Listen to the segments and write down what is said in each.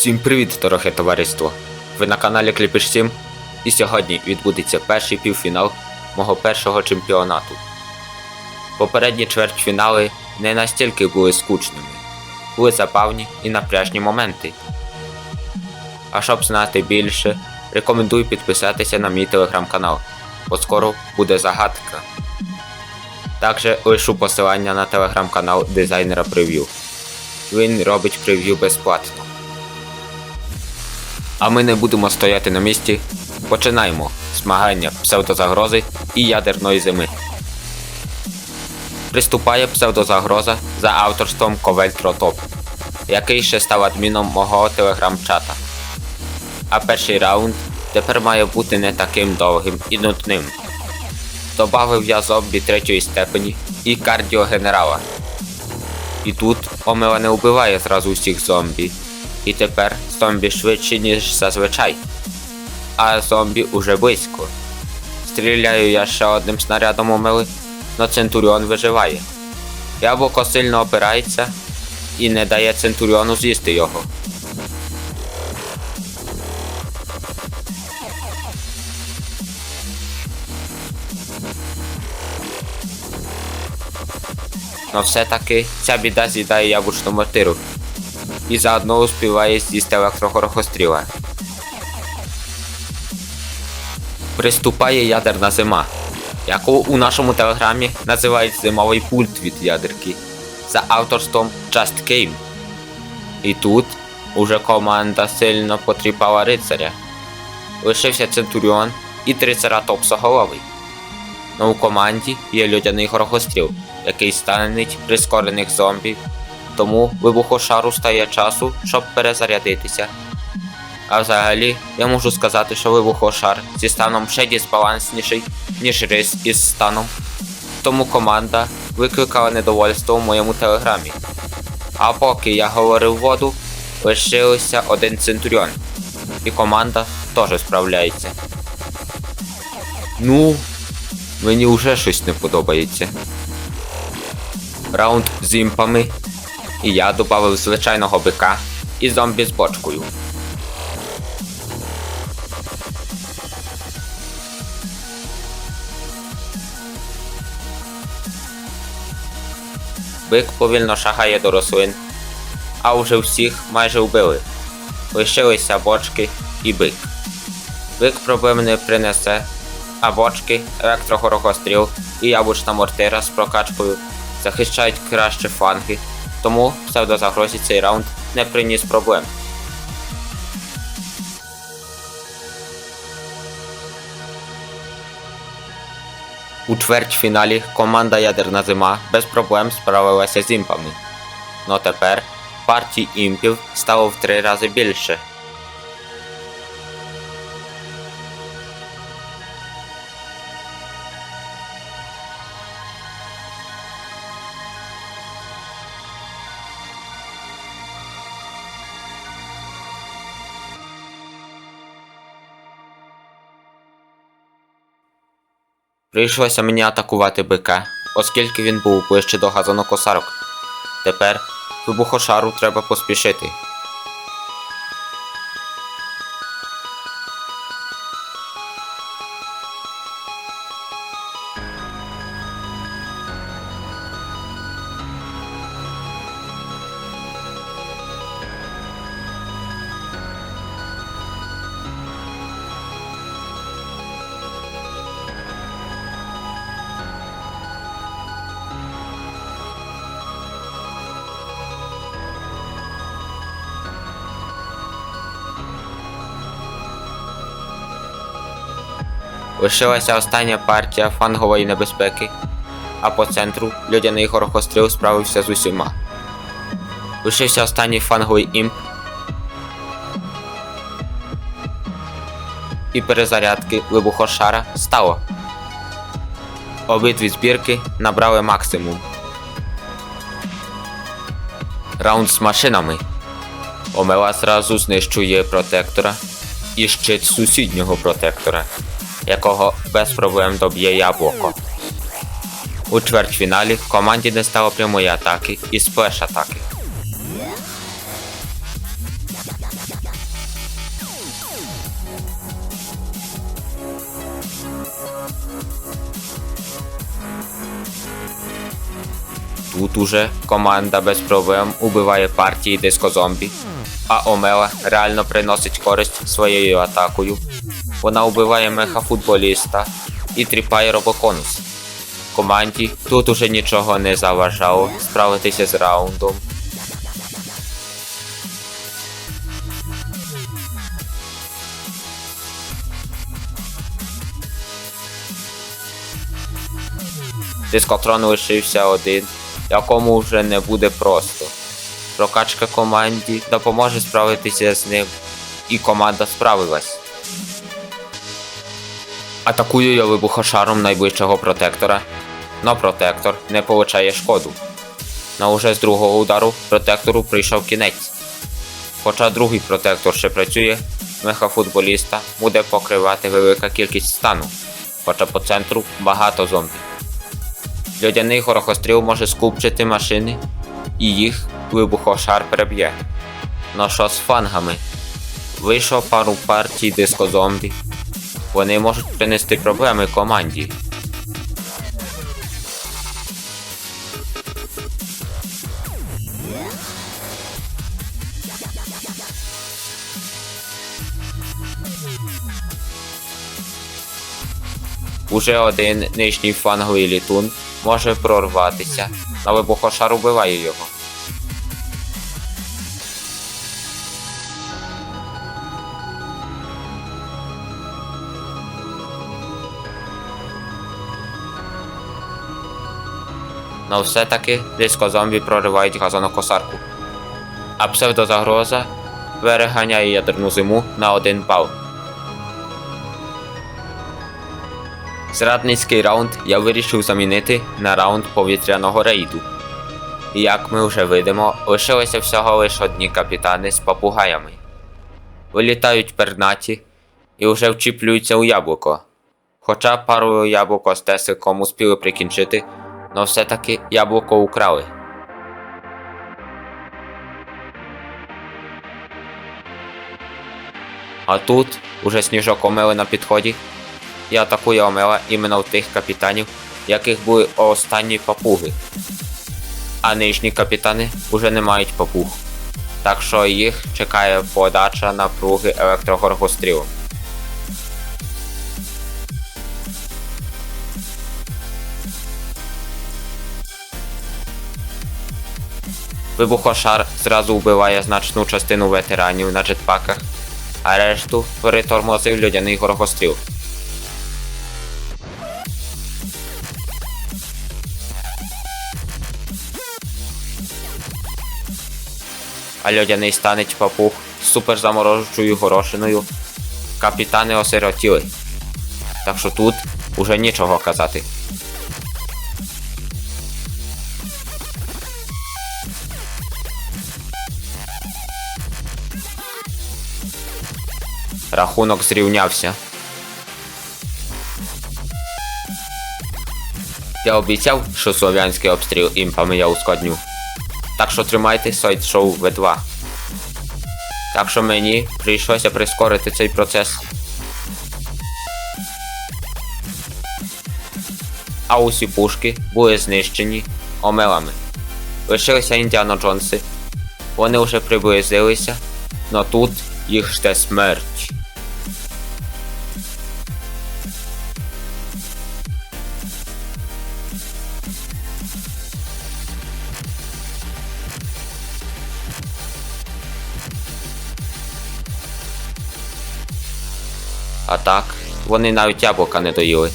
Всім привіт, дороге товариство! Ви на каналі Кліпіш 7 і сьогодні відбудеться перший півфінал мого першого чемпіонату. Попередні чвертьфінали не настільки були скучними, були забавні і напряжні моменти. А щоб знати більше, рекомендую підписатися на мій телеграм-канал, бо скоро буде загадка. Також лишу посилання на телеграм-канал дизайнера прев'ю. Він робить прев'ю безплатно. А ми не будемо стояти на місці. Починаємо змагання псевдозагрози і ядерної зими. Приступає псевдозагроза за авторством Ковель Тротоп, який ще став адміном мого телеграм-чата. А перший раунд тепер має бути не таким довгим і нудним. Добавив я зомбі третьої степені і кардіогенерала. І тут Омела не вбиває зразу всіх зомбі. І тепер зомбі швидше, ніж зазвичай. А зомбі уже близько. Стріляю я ще одним снарядом Омели, но Центуріон виживає. Яблуко сильно опирається і не дає Центуріону з'їсти його. Но все-таки ця біда з'їдає яблучну мотиру і заодно успіває з'їсти електрохорохостріла. Приступає ядерна зима, яку у нашому телеграмі називають зимовий пульт від ядерки за авторством Just Game. І тут уже команда сильно потріпала рицаря. Лишився Центуріон і трицератопсоголовий. Но у команді є льодяний горохостріл, який станеть прискорених зомбі тому вибухошару стає часу, щоб перезарядитися. А взагалі, я можу сказати, що вибухошар зі станом ще дисбалансніший, ніж рис із станом. Тому команда викликала недовольство в моєму телеграмі. А поки я говорив воду, лишився один центуріон. І команда теж справляється. Ну, мені вже щось не подобається. Раунд з імпами і я додав звичайного бика і зомбі з бочкою. Бик повільно шагає до рослин, а вже всіх майже вбили. Лишилися бочки і бик. Бик проблем не принесе, а бочки, електрогорохостріл і яблучна мортира з прокачкою захищають краще фланги тому псевдозагрозі цей раунд не приніс проблем. У чвертьфіналі команда Ядерна Зима без проблем справилася з імпами. Но тепер партій імпів стало в три рази більше. Прийшлося мені атакувати бика, оскільки він був ближче до газонокосарок. Тепер вибухошару треба поспішити. Лишилася остання партія фангової небезпеки, а по центру льодяний горохостріл справився з усіма. Лишився останній фанговий імп. І перезарядки вибухошара стало. Обидві збірки набрали максимум. Раунд з машинами. Омела зразу знищує протектора і щит сусіднього протектора якого без проблем доб'є яблуко. У чвертьфіналі команді не стало прямої атаки і сплеш атаки. Тут уже команда без проблем убиває партії дискозомбі, а Омела реально приносить користь своєю атакою вона убиває мехафутболіста і тріпає робоконус. Команді тут уже нічого не заважало справитися з раундом. Дискотрон лишився один, якому вже не буде просто. Прокачка команді допоможе справитися з ним, і команда справилась. Атакую я вибухошаром найближчого протектора, но протектор не получає шкоду. На уже з другого удару протектору прийшов кінець. Хоча другий протектор ще працює, мехафутболіста буде покривати велика кількість стану, хоча по центру багато зомбі. Льодяний горохостріл може скупчити машини, і їх вибухошар переб'є. Но що з фангами? Вийшов пару партій дискозомбі. Вони можуть принести проблеми команді. Уже один нижній фанговий літун може прорватися, але вибухошар убиває його. Но все-таки дискозомбі проривають газонокосарку. А псевдозагроза переганяє ядерну зиму на один бал. Зрадницький раунд я вирішив замінити на раунд повітряного рейду. І як ми вже видимо, лишилися всього лише одні капітани з папугаями. Вилітають пернаті і вже вчіплюються у яблуко. Хоча пару яблуко з тесиком успіли прикінчити, но все-таки яблуко украли. А тут уже сніжок омели на підході і атакує Омела іменно в тих капітанів, яких були останні папуги. А нижні капітани уже не мають папуг. Так що їх чекає подача напруги електрогоргострілом. Вибухошар зразу вбиває значну частину ветеранів на джетпаках, а решту перетормозив льодяний горгостріл. а льодяний станеть папуг з суперзаморожучою горошиною. Капітани осиротіли. Так що тут уже нічого казати. Рахунок зрівнявся. Я обіцяв, що слов'янський обстріл імпами я ускладню. Так що тримайте сайт шоу В2. Так що мені прийшлося прискорити цей процес. А усі пушки були знищені омелами. Лишилися Індіано Джонси. Вони вже приблизилися, но тут їх жде смерть. Так, вони навіть яблука не доїли.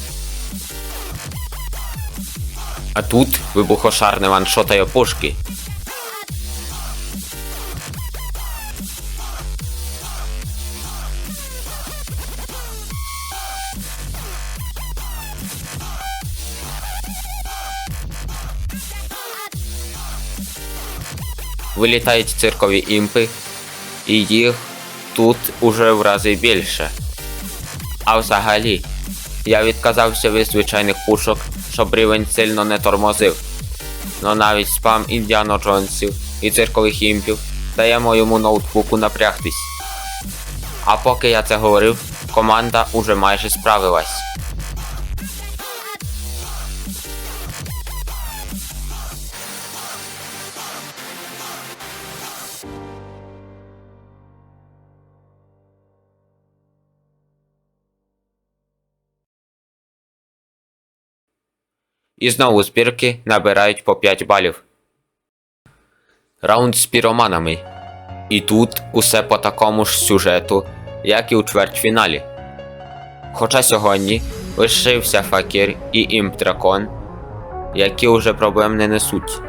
А тут вибухошарне ваншотає пушки. Вилітають циркові імпи, і їх тут уже в рази більше. А взагалі, я відказався від звичайних пушок, щоб рівень сильно не тормозив. Но навіть спам Індіано Джонсів і циркових імпів дає моєму ноутбуку напрягтись. А поки я це говорив, команда уже майже справилась. І знову збірки набирають по 5 балів. Раунд з піроманами. І тут усе по такому ж сюжету, як і у чвертьфіналі. Хоча сьогодні лишився Факір і Імпдракон, які уже проблем не несуть.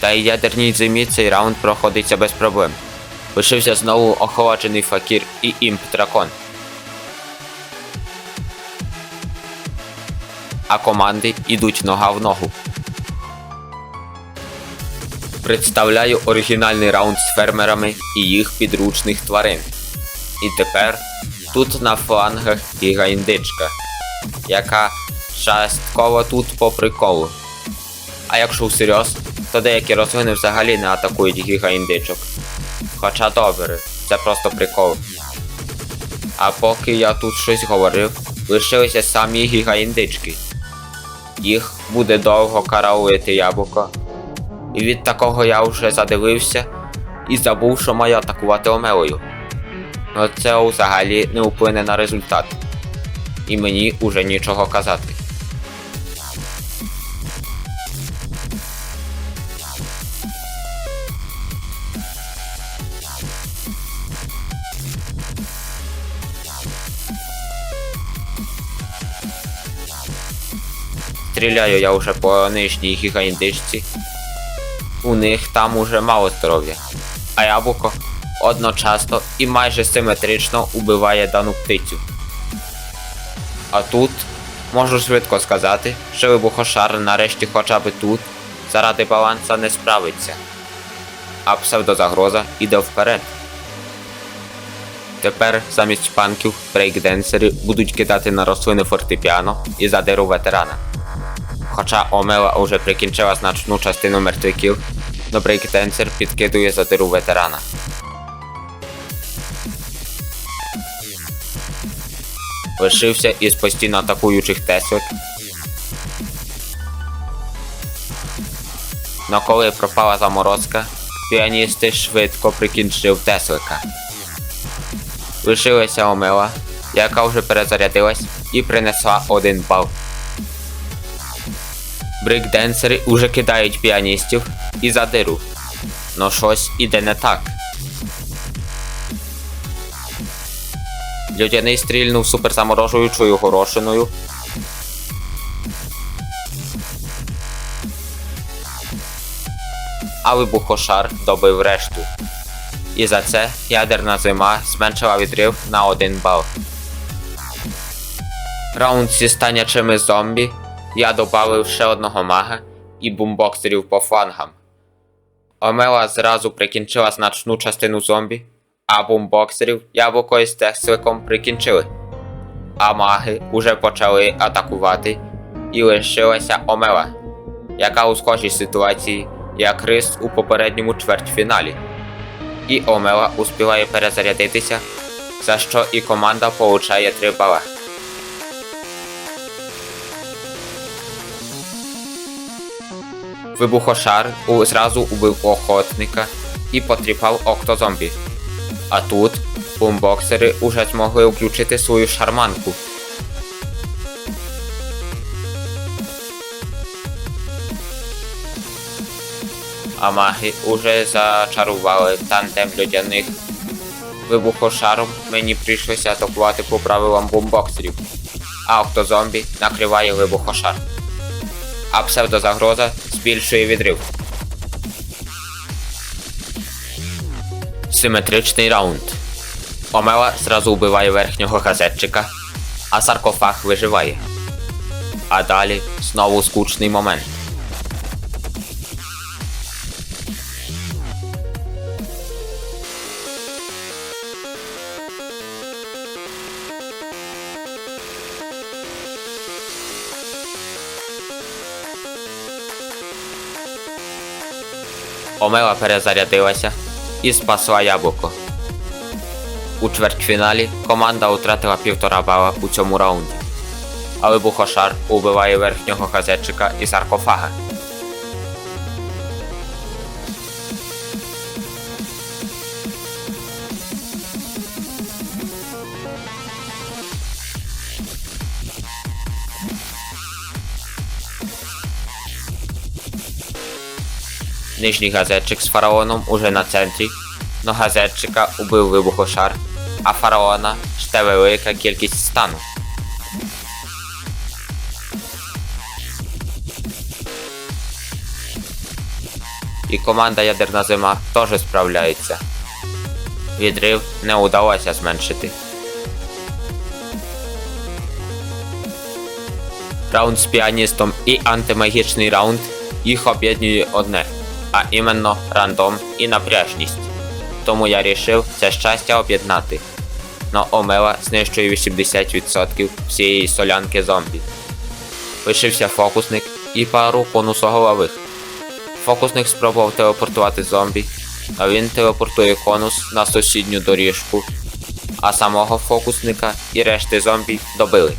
Та й ядерній зимі цей раунд проходиться без проблем. Лишився знову охолоджений Факір і Імп-дракон. А команди йдуть нога в ногу. Представляю оригінальний раунд з фермерами і їх підручних тварин. І тепер тут на флангах гіга індичка, яка частково тут по приколу. А якщо всерйоз, то деякі рослини взагалі не атакують гіга індичок. Хоча добре, це просто прикол. А поки я тут щось говорив, лишилися самі гігаіндички. Їх буде довго караулити яблуко. І від такого я вже задивився і забув, що маю атакувати омелою. Но це взагалі не вплине на результат. І мені уже нічого казати. Стріляю я вже по нижній гігаіндичці. У них там уже мало здоров'я. А яблуко одночасно і майже симетрично убиває дану птицю. А тут можу швидко сказати, що вибухошар нарешті хоча б тут заради баланса не справиться. А псевдозагроза іде вперед. Тепер замість панків брейкденсери будуть кидати на рослини фортепіано і задиру ветерана. Хоча Омела уже прикінчила значну частину мертвяків, но брейкденсер підкидує задиру ветерана. Лишився із постійно атакуючих теслик. Но коли пропала заморозка, піаністи швидко прикінчив теслика. Лишилася Омела, яка вже перезарядилась і принесла один бал. Брейкденсери уже кидають піаністів і задиру. Но щось іде не так. Людяний стрільнув суперзаморожуючою горошиною. А вибухошар добив решту. І за це ядерна зима зменшила відрив на один бал. Раунд зі станячими зомбі я додав ще одного мага і бумбоксерів по флангам. Омела зразу прикінчила значну частину зомбі, а бумбоксерів яблуко із тесликом прикінчили. А маги уже почали атакувати, і лишилася Омела, яка у схожій ситуації як рис у попередньому чвертьфіналі. І Омела успіває перезарядитися, за що і команда получає 3 бала. Вибухошар зразу убив охотника і потріпав октозомбі. А тут бумбоксери уже змогли включити свою шарманку. А маги уже зачарували тандем людяних. Вибухошаром мені прийшлося атакувати по правилам бумбоксерів, а октозомбі накриває вибухошар а псевдозагроза збільшує відрив. Симетричний раунд. Омела зразу вбиває верхнього газетчика, а саркофаг виживає. А далі знову скучний момент. Омела перезарядилася і спасла яблуко. У чвертьфіналі команда втратила півтора бала у цьому раунді. Але Бухошар убиває верхнього газетчика і саркофага. Нижній газетчик з фараоном уже на центрі, но газетчика убив вибухошар, а фараона ще велика кількість стану. І команда Ядерна зима теж справляється. Відрив не удалося зменшити. Раунд з піаністом і антимагічний раунд їх об'єднує одне, а іменно рандом і напряжність. Тому я рішив це щастя об'єднати. Но Омела знищує 80% всієї солянки зомбі. Лишився фокусник і пару конусоголових. Фокусник спробував телепортувати зомбі, а він телепортує конус на сусідню доріжку, а самого фокусника і решти зомбі добили.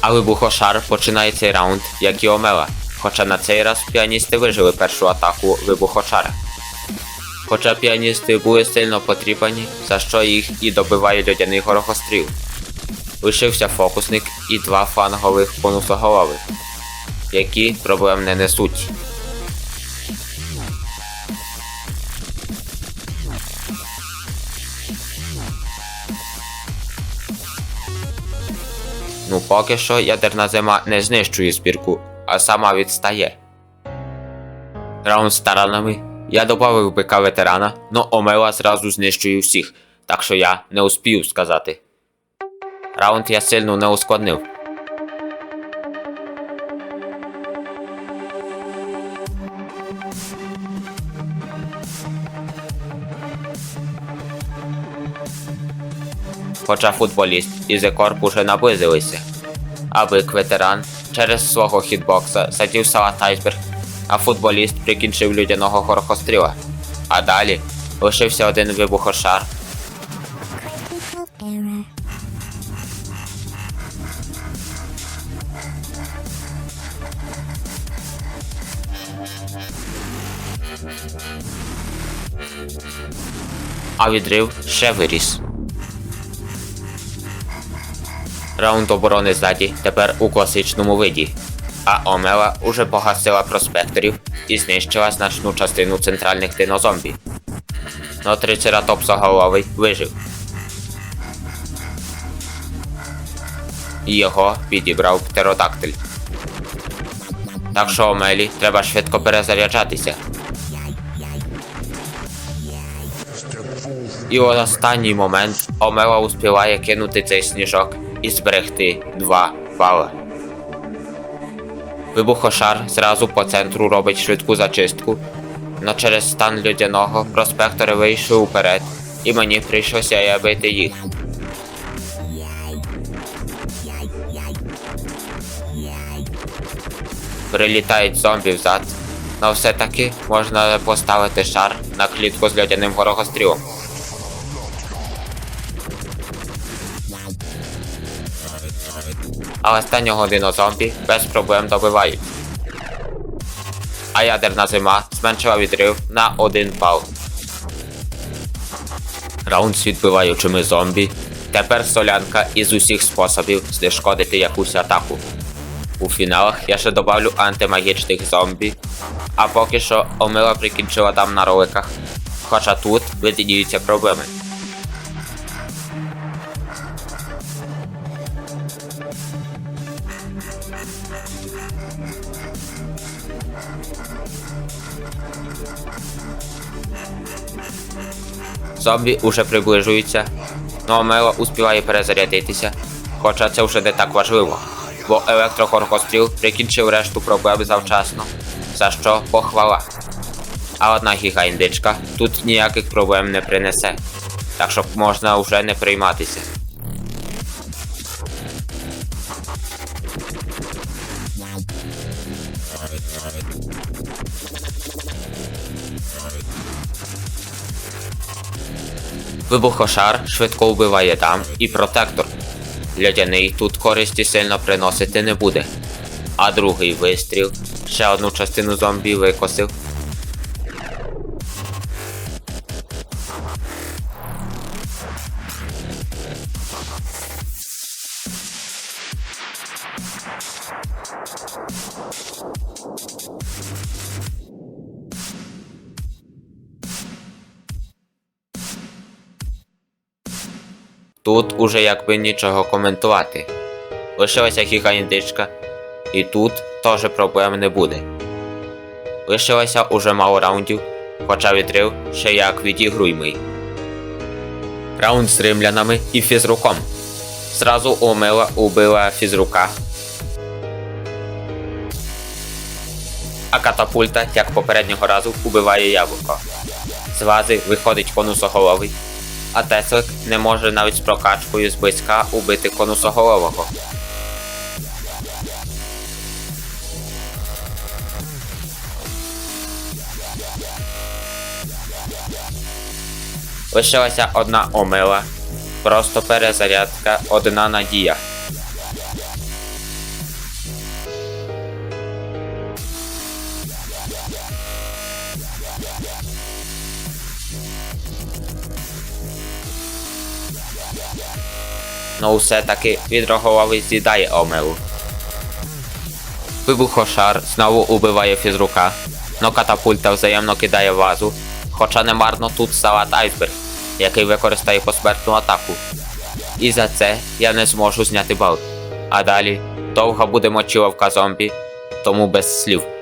А вибухошар починає цей раунд, як і Омела, хоча на цей раз піаністи вижили першу атаку вибухошара. Хоча піаністи були сильно потріпані, за що їх і добиває льодяний горохостріл. Лишився фокусник і два фангових конусоголових, які проблем не несуть. Ну поки що ядерна зима не знищує збірку, а сама відстає. Раунд з таранами. Я добавив бика ветерана, но Омела зразу знищує всіх, так що я не успів сказати. Раунд я сильно не ускладнив. Хоча футболіст і Зекорп уже наблизилися. А бик ветеран через свого хітбокса садів салат айсберг, а футболіст прикінчив людяного горохостріла. А далі лишився один вибухошар. А відрив ще виріс. Раунд оборони ззаді тепер у класичному виді, а Омела уже погасила проспекторів і знищила значну частину центральних динозомбі. Но трицератопсоголовий вижив. Його підібрав птеродактиль. Так що Омелі треба швидко перезаряджатися. І у останній момент Омела успіває кинути цей сніжок і зберегти два бали. Вибухошар зразу по центру робить швидку зачистку, но через стан людяного проспектори вийшли уперед, і мені прийшлося ябити їх. Прилітають зомбі взад, но все-таки можна поставити шар на клітку з льодяним горохострілом. А останнього динозомбі без проблем добивають. А ядерна зима зменшила відрив на один бал. Раунд з відбиваючими зомбі. Тепер солянка із усіх способів знешкодити якусь атаку. У фіналах я ще добавлю антимагічних зомбі, а поки що Омила прикінчила там на роликах. Хоча тут видіються проблеми. Зомбі уже приближуються, но Омела успіває перезарядитися, хоча це вже не так важливо, бо електрохоркостріл прикінчив решту проблем завчасно, за що похвала. А одна гігаіндичка тут ніяких проблем не принесе, так що можна вже не прийматися. Вибухошар швидко вбиває там і протектор. Льодяний тут користі сильно приносити не буде. А другий вистріл ще одну частину зомбі викосив. Тут уже якби нічого коментувати. Лишилася гігантичка, і тут теж проблем не буде. Лишилося уже мало раундів, хоча відрив ще як відігруймий. Раунд з римлянами і фізруком. Зразу Омела убила фізрука. А катапульта, як попереднього разу, убиває яблуко. З вази виходить конусоголовий, а Теслик не може навіть з прокачкою зблизька убити конусоголового. Лишилася одна омила, просто перезарядка, одна надія. Ну все-таки відроговавий з'їдає омелу. Вибухошар знову убиває фізрука, но катапульта взаємно кидає вазу, хоча немарно тут салат айсберг, який використає посмертну атаку. І за це я не зможу зняти бал. А далі довга буде мочиловка зомбі, тому без слів.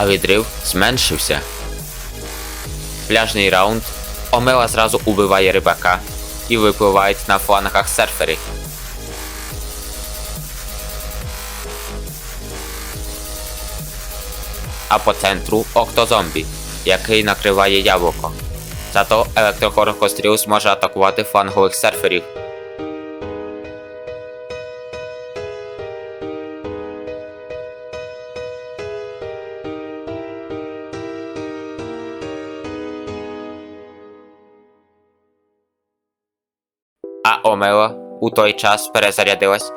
А відрив зменшився. Пляжний раунд Омела зразу убиває рибака і випливають на флангах серфери. А по центру октозомбі, який накриває яблуко. Зато електрокорокостріл зможе атакувати флангових серферів. А у той час перезарядилась.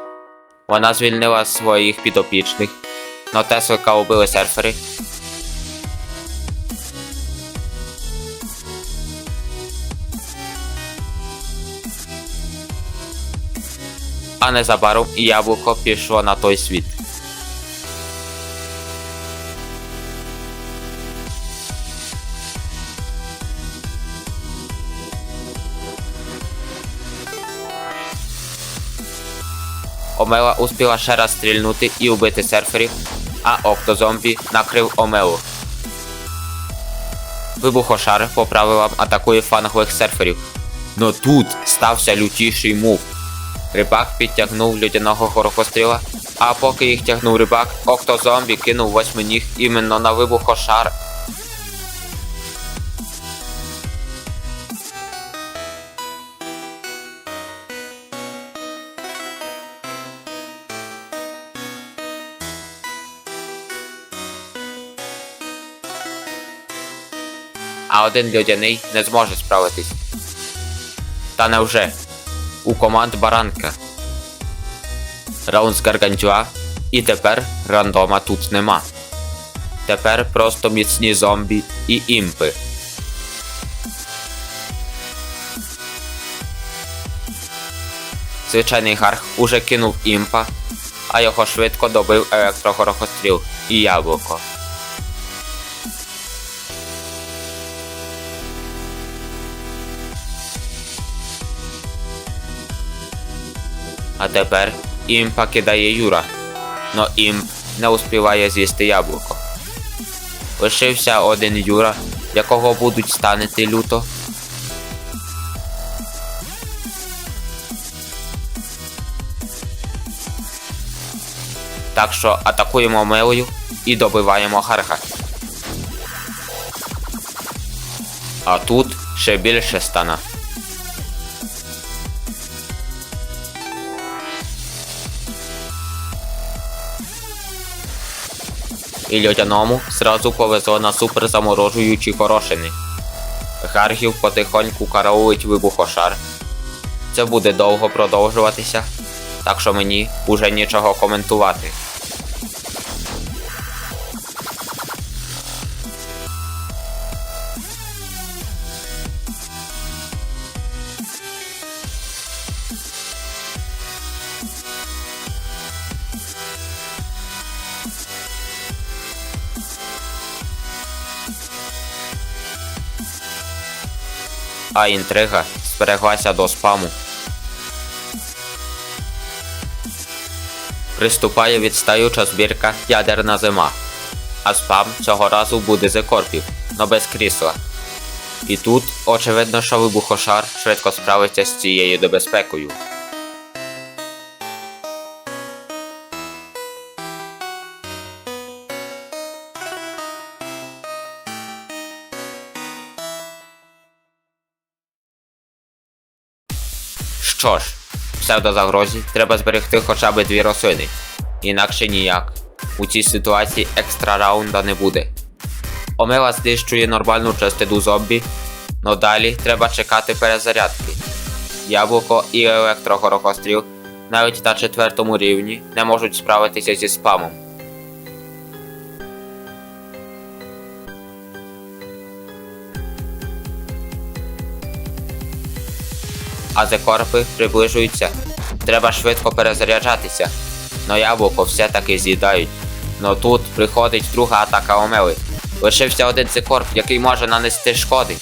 Вона звільнила своїх підопічних, но те Теслика убили серфери. А незабаром і яблуко пішло на той світ. Омела успіла ще раз стрільнути і убити серферів, а октозомбі накрив Омелу. Вибухошар по правилам атакує фангових серферів. Но тут стався лютіший мув. Рибак підтягнув людяного горохостріла, а поки їх тягнув рибак, октозомбі кинув восьминіг іменно на вибухошар. Один людяний не зможе справитись. Та невже? У команд баранка. Раунд з Гаргантюа, і тепер рандома тут нема. Тепер просто міцні зомбі і імпи. Звичайний гарх уже кинув імпа, а його швидко добив електрогорохостріл і яблуко. А тепер імпа кидає Юра. Но імп не успіває з'їсти яблуко. Лишився один Юра, якого будуть станити люто. Так що атакуємо милою і добиваємо Харга. А тут ще більше стана. І льодяному зразу повезло на суперзаморожуючі горошини. Гаргів потихоньку караулить вибухошар. Це буде довго продовжуватися, так що мені уже нічого коментувати. А інтрига збереглася до спаму. Приступає відстаюча збірка Ядерна зима. А спам цього разу буде з корпів, но без крісла. І тут очевидно, що вибухошар швидко справиться з цією небезпекою. Що ж, псевдозагрозі треба зберегти хоча б дві рослини. Інакше ніяк. У цій ситуації екстра раунда не буде. Омела знищує нормальну частину зомбі, но далі треба чекати перезарядки. Яблуко і електрогорохостріл навіть на четвертому рівні не можуть справитися зі спамом. А зекорпи приближуються. Треба швидко перезаряджатися. Но яблуко все-таки з'їдають. Но тут приходить друга атака Омели. Лишився один зекорп, який може нанести шкоди.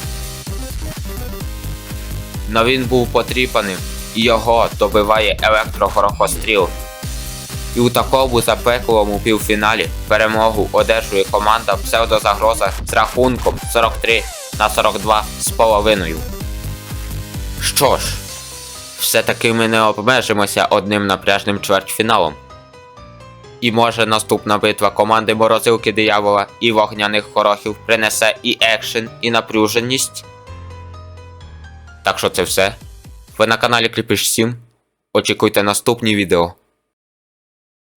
Но він був потріпаним, і його добиває електрогорохостріл. І у такому запеклому півфіналі перемогу одержує команда Псевдозагроза з рахунком 43 на 42 з половиною. Що ж, все-таки ми не обмежимося одним напряжним чвертьфіналом. І може наступна битва команди Морозилки Диявола і вогняних хорохів принесе і екшен, і напруженість. Так що це все. Ви на каналі Кріпіш 7. Очікуйте наступні відео.